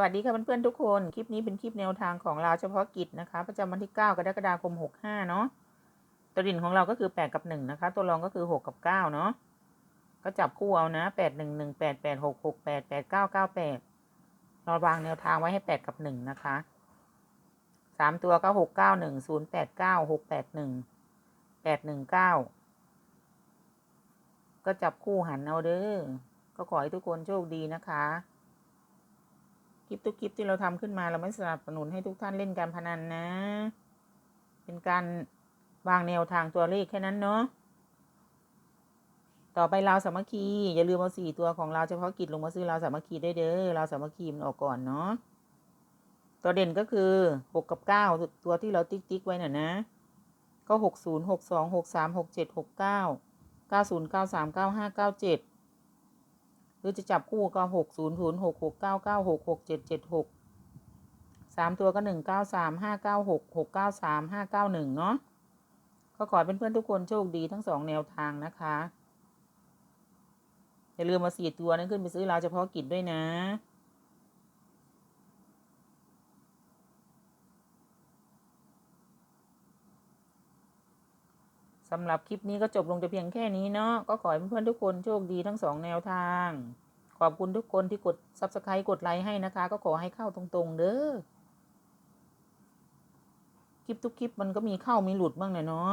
วัสดีค่ะเพื่อนๆทุกคน คลิปนี้เป็นคลิปแนวทางของเราวเฉพาะกิจนะคะ ประจำวันที่ 9 กรกฎาคม 65 เนาะตัวดิ่นของเราก็คือ 8 กับ 1 นะคะ ตัวรองก็คือ 6 กับ 9 เนาะก็จับคู่เอานะ 8 1 1 8 8 6 6 8 8 9 9 8 เราวางแนวทางไว้ให้ 8 กับ 1 นะคะสามตัวก็ 6 9 1 0 8 9 6 8 1 8 1 9 ก็จับคู่หันเอาเด้อก็ขอให้ทุกคนโชคดีนะคะ คลิปทุกคลิปที่เราทำขึ้นมาเราไม่สนับสนุนให้ทุกท่านเล่นการพนันนะ เป็นการวางแนวทางตัวเลขแค่นั้นเนาะ ต่อไปเราวสามัคคี อย่าลืมเอาสี่ตัวของเราเฉพาะกิจลงมาซื้อเราวสามัคคีได้เด้อเราวสามัคคีมันออกก่อนเนาะ ตัวเด่นก็คือหกกับเก้าตัวที่เราติ๊กติ๊กไว้น่ะนะ ก็หกศูนย์หกสองหกสามหกเจ็ดหกเก้าเก้าศูนย์เก้าสามเก้าห้าเก้าเจ็ด รือจะจับคู่ก็หกศูนย์ศูนย์หกหกเก้าเก้าหกหกเจ็ดเจ็ดหกสามตัวก็หนึ่งเก้าสามห้าเก้าหกหกเก้าสามห้าเก้าหนึ่งเนาะก็ขอให้เพื่อนทุกคนโชคดีทั้งสองแนวทางนะคะ อย่าลืมมาสี่ตัวนั้นขึ้นไปซื้อเราวเฉพาะกิจด้วยนะสำหรับคลิปนี้ก็จบลงแต่เพียงแค่นี้เนาะก็ขอให้เพื่อนๆทุกคนโชคดีทั้งสองแนวทาง ขอบคุณทุกคนที่กด s u b สไครต์กดไลค์ให้นะคะ ก็ขอให้เข้าตรงๆ เด้อคลิปทุกคลิปมันก็มีเข้ามีหลุดบ้างแหลยเนาะ